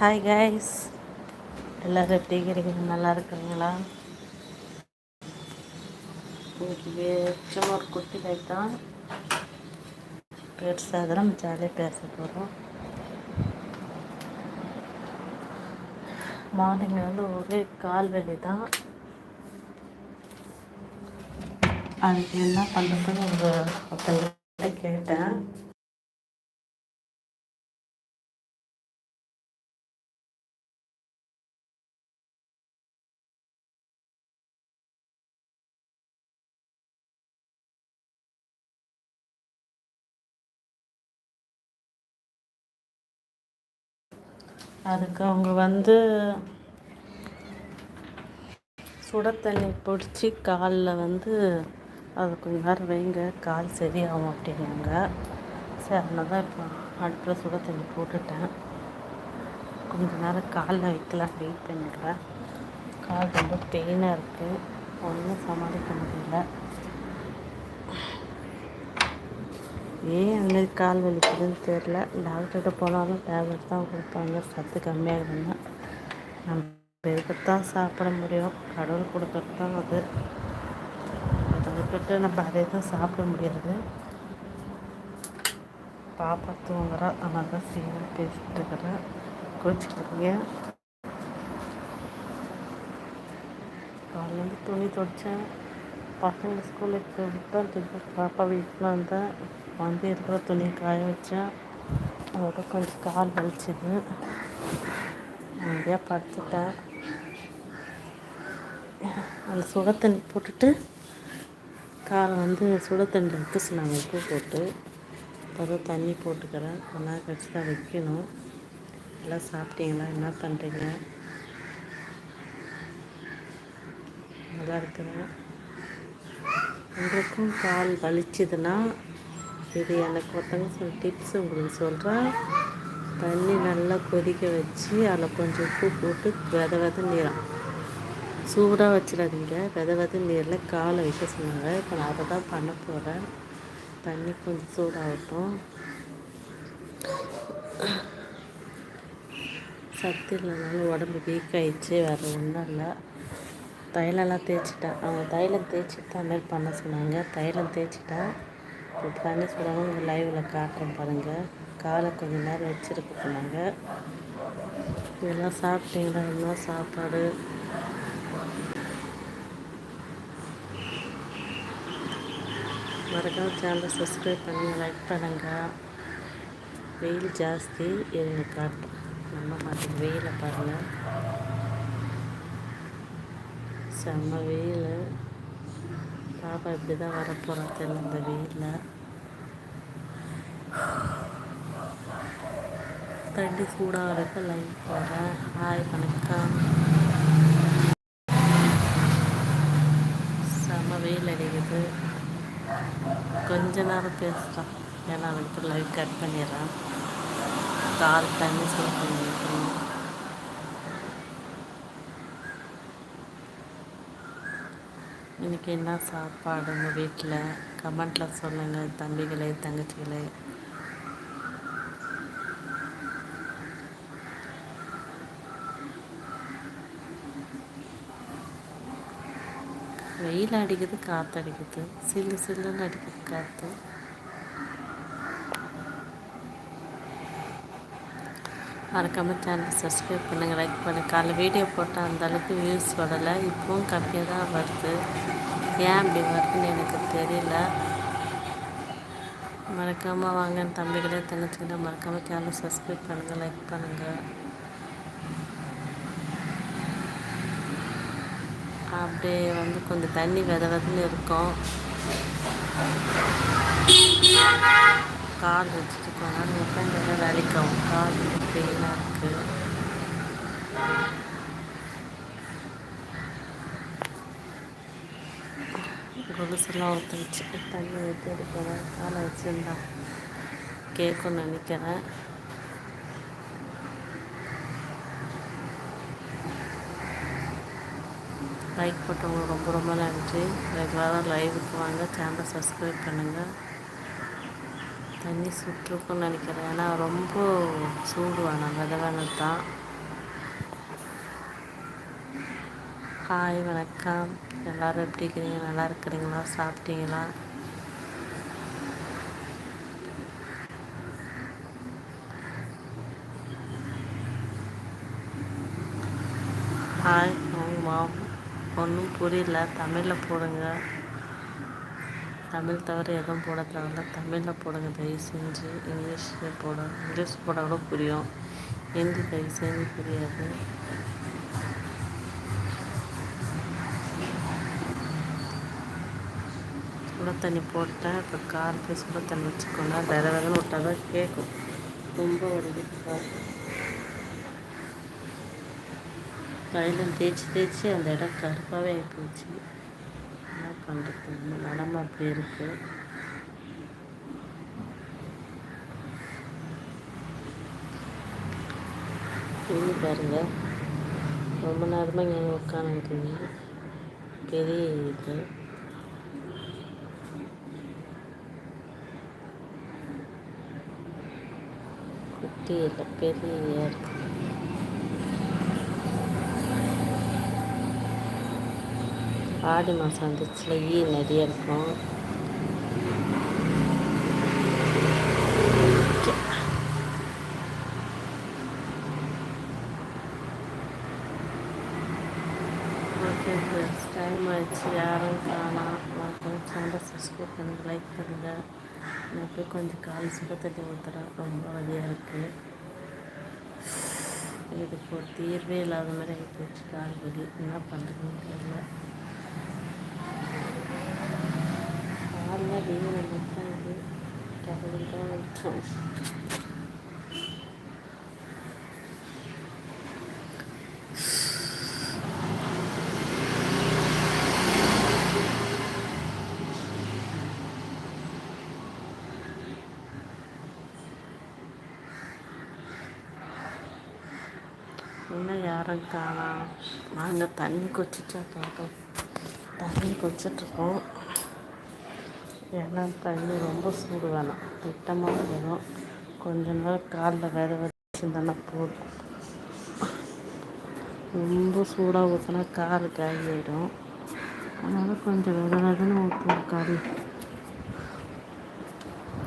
Hi guys எல்லோரும் எப்படி இருக்கிறீங்க? நல்லா இருக்கிறீங்களா? இன்றைக்கி சும்மா ஒரு குட்டி லைக் தான். பெருசாக தான் ஜாலியாக பேச போகிறோம் மார்னிங் வந்து ஒரே கால் வலி தான். அதுக்கு என்ன பண்ணுறதுன்னு ஒரு ஒருத்தங்க கேட்டேன். அதுக்கு அவங்க வந்து சுட தண்ணி பிடிச்சி காலில் வந்து அது கொஞ்ச நேரம் வைங்க கால் சரியாகும் அப்படின்னாங்க. சரி அதனால தான் இப்போ அடுப்பில் சுட தண்ணி போட்டுட்டேன். கொஞ்ச நேரம் காலில் வைக்கலாம் வெயிட் பண்ணிடுறேன் கால் ரொம்ப பெயினாக இருக்குது ஒன்றும் சமாளிக்க முடியல. ஏன் அந்த கால் வலிக்குதுன்னு தெரில டாக்டர்கிட்ட போனாலும் டேப்லெட் தான் கொடுப்பாங்க. சத்து கம்மியாகுதுன்னா நம்ம இருக்கத்தான் சாப்பிட முடியும். கடவுள் கொடுக்கறது தான் அது அதுக்கிட்ட நம்ம அதே தான் சாப்பிட முடியாது. பாப்பா தூங்குறா. அதனால தான் சீக்கிரம் பேசிகிட்டு இருக்கிறேன் கோச்சிக்கிறீங்க காலையிலேருந்து துணி துடைச்சேன் பசங்க ஸ்கூலுக்கு விட்டு பாப்பா வீட்டில் வந்தேன் வந்து இருக்கிற துணி காய வச்சேன் அதோட கொஞ்சம் கால் வலிச்சுது. நிறையா படுத்துட்டேன் அந்த சுட தண்ணி போட்டுட்டு காலை வந்து சுட தண்ணி வைக்க சொன்னாங்க உப்பு போட்டு இப்போ தண்ணி போட்டுக்கிறேன். கொஞ்ச நேரம் கழிச்சு தான் வைக்கணும். எல்லாம் சாப்பிட்டீங்களா? என்ன பண்ணுறீங்க நல்லா இருக்கிறேன் உங்களுக்கும் கால் வலிச்சதுன்னா இது எனக்கு ஒருத்தங்க சொல் டிப்ஸ் உங்களுக்கு சொல்கிறேன் தண்ணி நல்லா கொதிக்க வச்சு அதில் கொஞ்சம் உப்பு போட்டு வித வித நீரம் சூடாக வச்சிடாதீங்க. வித வித நீரில் காலை வைக்க சொன்னாங்க இப்போ நான் அதை தான் பண்ண போகிறேன் தண்ணி கொஞ்சம் சூடாகட்டும். சத்து இல்லைனாலும் உடம்பு வீக் ஆகிடுச்சு வேறு ஒன்றும் இல்லை. தைலம்லாம் தேய்ச்சிட்டேன். அவங்க தைலம் தேய்ச்சிட்டு தான் மாதிரி பண்ண சொன்னாங்க. தைலம் தேய்ச்சிட்டேன். இப்போ தண்ணி சுடாமல் உங்கள் லைவில் காட்டுறேன் பாருங்கள் காலை கொஞ்சம் நேரம் வச்சுருக்க சொன்னாங்க. இதெல்லாம் சாப்பிட்டீங்களா? என்ன சாப்பாடு? மறக்காம சேனலை சப்ஸ்கிரைப் பண்ணுங்கள் லைக் பண்ணுங்கள் வெயில் ஜாஸ்தி இருங்க காட்டும் நம்ம மாட்டேங்க வெயிலை பாருங்கள் செம்ம வெயில். பாப்பா இப்படி தான் வரப்போகிறோம் தெரியல இந்த வெயிலில். தண்ணி சூடாக இருக்க லைட் போகிறேன் ஹாய் வணக்கம். செம வெயில் அடிக்குது. கொஞ்ச நேரம் பேசுகிறான் ஏன்னா அவளுக்கு லைவ் கட் பண்ணிடுறேன் கால் தண்ணி சூடு பண்ணி இன்றைக்கி என்ன சாப்பாடு உங்கள் வீட்டில் கமெண்ட்டில் சொல்லுங்கள் தம்பிகளே தங்கச்சிகளே. வெயில் அடிக்குது காற்று அடிக்குது. சில்லு சில்லுன்னு அடிக்குது காற்று மறக்காமல் சேனல் சப்ஸ்கிரைப் பண்ணுங்கள் லைக் பண்ணுங்கள் காலைல வீடியோ போட்டால் அந்தளவுக்கு வியூஸ் வரலை. இப்போவும் கம்மியாக தான் வருது. ஏன் அப்படி வருதுன்னு எனக்கு தெரியல. மறக்காமல் வாங்க தம்பிகளே தங்கச்சிகளே மறக்காமல் சேனல் சப்ஸ்கிரைப் பண்ணுங்கள் லைக் பண்ணுங்கள் அப்படியே வந்து கொஞ்சம் தண்ணி வித விதன்னு இருக்கும். கால் வச்சுட்டு போனால் உட்காந்து வேலைக்காகும் கால் பெயினாக இருக்குது கொலுசெல்லாம் ஒருத்தச்சு தண்ணி ஊற்றி எடுக்கிறேன் காலை வச்சுருந்தா கேட்கும்னு நினைக்கிறேன். லைக் போட்டவங்களுக்கு ரொம்ப ரொம்ப நன்றி. ரெகுலராக லைவுக்கு வாங்க. சேனலை சப்ஸ்கிரைப் பண்ணுங்கள் தண்ணி சுற்றுக்குன்னு நினைக்கிறேன். ஏன்னா ரொம்ப சூடு வேணாம். வித வேணும் தான். ஹாய் வணக்கம். எல்லோரும் எப்படி இருக்கிறீங்க? நல்லா இருக்கிறீங்களா? சாப்பிட்டீங்களா? ஹாய் ஆமாம் ஒன்றும் புரியல. தமிழில் போடுங்க. தமிழ் தவிர எதுவும் போட தேவையில்ல தமிழில் போடுங்க. தயவு செஞ்சு இங்கிலீஷில் போட இங்கிலீஷ் போட கூட புரியும். ஹிந்தி தயவு செஞ்சு புரியாது. சுட தண்ணி போட்டேன் இப்போ கார் போய் சுட தண்ணி வச்சுக்கோங்க வேற வேலை விட்டால் தான் கேட்கும் ரொம்ப வருது கையில் தேய்ச்சி தேய்ச்சி அந்த இடம் கருப்பாகவே ஆகிப்போச்சு போச்சு. பண்ணுறது நம்ம நிலமை அப்படி இருக்குது இது பாருங்க. ரொம்ப நேரமாக இங்கே உட்காந்துருக்கீங்க பெரிய இது குட்டி இல்லை பெரிய இருக்கு ஆடி மாதம் வந்துச்சுல ஈ நிறைய இருக்கும். டைம் ஆயிடுச்சு. யாரும் காணாம். மறக்காம சேனலை சப்ஸ்கிரைப் பண்ணுங்கள் லைக் பண்ணுங்கள் நான் போய் கொஞ்சம் கால் சுட தண்ணி ஊற்றுறேன் ரொம்ப வழியாக இருக்குது இதுக்கு ஒரு தீர்வே இல்லாத மாதிரி ஆகி போச்சு கால் வலி. என்ன பண்ணுறதுன்னு தெரியல. காலில் வீடு மட்டும் இது கடவுள் தான் வச்சோம் இன்னும் யாரும் காணோம் நாங்கள் தண்ணி குச்சிச்சா பார்த்தோம் தண்ணி குச்சிட்ருக்கோம் ஏன்னா தண்ணி ரொம்ப சூடு வேணாம். திட்டமாக வேணும். கொஞ்ச நேரம் காலில் வித வச்சுருந்தானா போதும். ரொம்ப சூடாக ஊற்றினா கால் காயிடும் அதனால் கொஞ்சம் வித விதன்னு ஊற்றுவோம் காலி.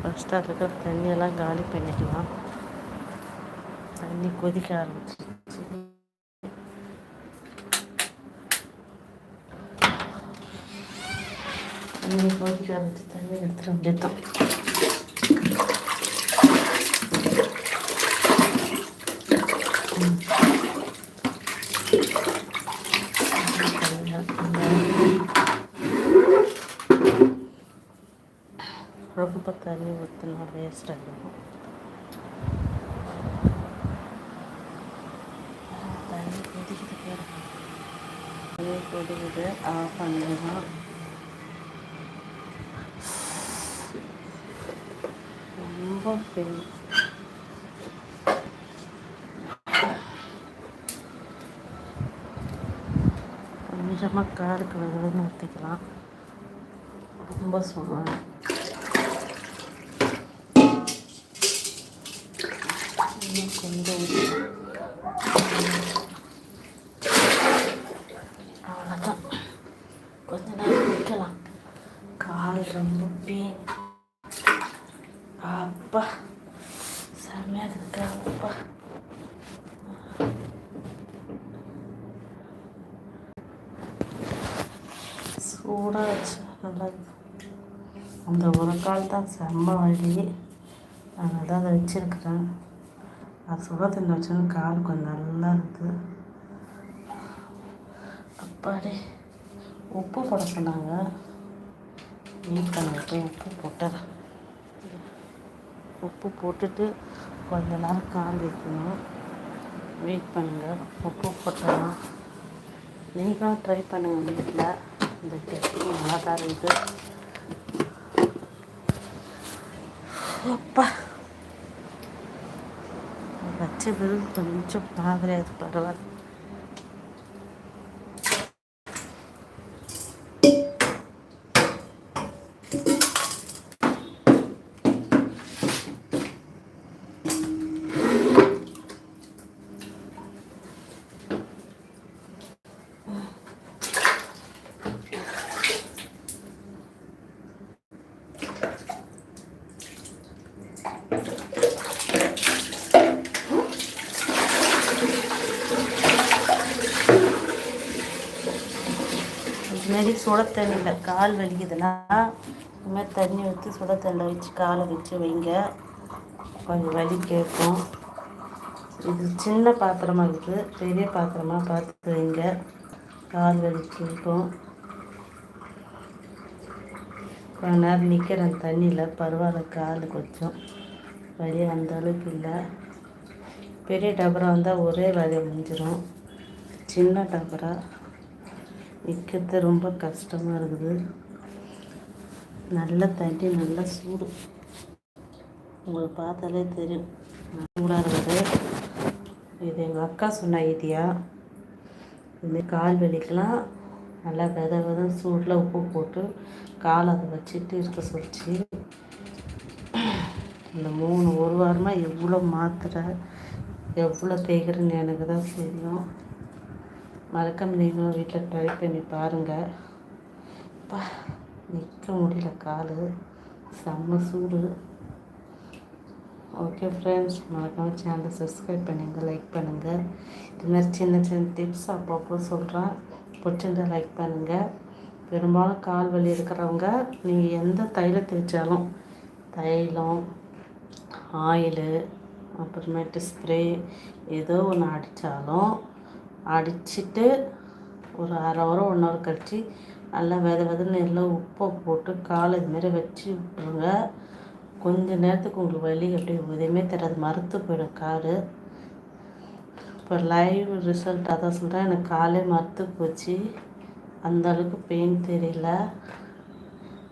ஃபஸ்ட்டு அதில் இருக்கிற தண்ணியெல்லாம் காலி பண்ணிக்கலாம். தண்ணி கொதிக்க ஆரம்பிச்சு தண்ணி கொதிக்க தண்ணி எடுத்துட வேண்டியதான் ரொம்ப தண்ணி ஊற்றினா வேஸ்ட் ஆகிடும் தண்ணி கொதிக்குது பாருங்க தண்ணி கொதிக்குது ஆஃப் பண்ணிடலாம் ரொம்ப கொஞ்சமாக காருக்கு வெள்ளம் ஊற்றிக்கலாம் ரொம்ப சுகம் கொஞ்சம் ஊத்திக்கலாம். அவ்வளோதான் கொஞ்ச நேரம் நிற்கலாம் கால் ரொம்ப பெயின் அப்பா செம்மையாக இருக்கு அப்பா சூடாக வச்சு நல்லா அந்த ஒரு கால் தான். செம்ம வழி நான் தான் அதை வச்சுருக்கிறேன். அது சுட தண்ணி வச்சோன்னு கால் கொஞ்சம் நல்லா இருக்குது அப்பாடி. உப்பு போட சொன்னாங்க. வெயிட் பண்ணிட்டு உப்பு போட்டுறேன். உப்பு போட்டுட்டு கொஞ்ச நேரம் கால் வைக்கணும். வெயிட் பண்ணுங்கள் உப்பு போட்டலாம் நீங்களும் ட்ரை பண்ணுங்கள் வீட்டில். இந்த டெக்னிக் நல்லா தான் இருக்குது அப்பா வச்சது கொஞ்சம் மாதிரியாக இருக்கு பரவாயில்ல இதுமாரி சுட தண்ணியில் கால் வலிக்குதுன்னா இதுமாதிரி தண்ணி ஊற்றி சுட தண்ணியில் வச்சு காலை வச்சு வைங்க. கொஞ்சம் வலி கேட்கும். இது சின்ன பாத்திரமாக இருக்குது பெரிய பாத்திரமாக பார்த்து வைங்க. கால் வலி கேட்கும். கொஞ்ச நேரம் நிற்கிறேன் தண்ணியில் பரவாயில்ல கால் கொஞ்சம் வலி அந்த அளவுக்கு இல்லை. பெரிய டபரா வந்தால் ஒரே வேலையை முடிஞ்சிடும் சின்ன டபரா நிற்கிறது ரொம்ப கஷ்டமாக இருக்குது. நல்ல தண்ணி நல்ல சூடு. உங்களுக்கு பார்த்தாலே தெரியும். சூடாக இருக்குது இது எங்கள் அக்கா சொன்ன ஐடியா. இந்த கால் வலிக்கெலாம். நல்லா வித வித சூடில் உப்பு போட்டு கால் அதை வச்சுட்டு இருக்க சொல்லிச்சு. இந்த மூணு ஒரு வாரமாக எவ்வளோ மாத்திரை எவ்வளோ தேய்க்கிறேன்னு எனக்கு தான் தெரியும். மறக்காம நீங்களும் வீட்டில் ட்ரை பண்ணி பாருங்கள் பா நிற்க முடியல கால். செம்ம சூடு. ஓகே ஃப்ரெண்ட்ஸ் மறக்காமல் சேனலை சப்ஸ்கிரைப் பண்ணுங்கள் லைக் பண்ணுங்கள் இது மாதிரி சின்ன சின்ன டிப்ஸ் அப்பப்போ சொல்கிறேன் பிடிச்சிருந்தா லைக் பண்ணுங்கள் பெரும்பாலும் கால் வலி இருக்கிறவங்க நீங்கள் எந்த தைலத்தை வச்சாலும் தைலம் ஆயிலு அப்புறமேட்டு ஸ்ப்ரே ஏதோ ஒன்று அடித்தாலும் அடிச்சுட்டு ஒரு அரை வாரம் ஒன் ஹவர் கழித்து நல்லா வித விதன்னு எல்லாம் உப்பை போட்டு காலை இதுமாரி வச்சு விட்ருங்க கொஞ்ச நேரத்துக்கு உங்களுக்கு வலி அப்படியே எதுவுமே தெரியாது மறுத்து போயிடும் காரு. இப்போ லைவ் ரிசல்ட் அதான் சொல்கிறேன் எனக்கு காலே மறுத்து போச்சு. அந்த அளவுக்கு பெயின் தெரியல.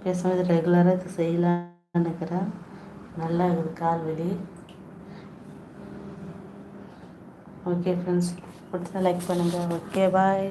பேசும்போது ரெகுலராக இது செய்யலான்னு நினைக்கிறேன். நல்லா இருக்குது கால் வலி. ஓகே ஃப்ரெண்ட்ஸ் பிடிச்சா லைக் பண்ணுங்கள் ஓகே பாய்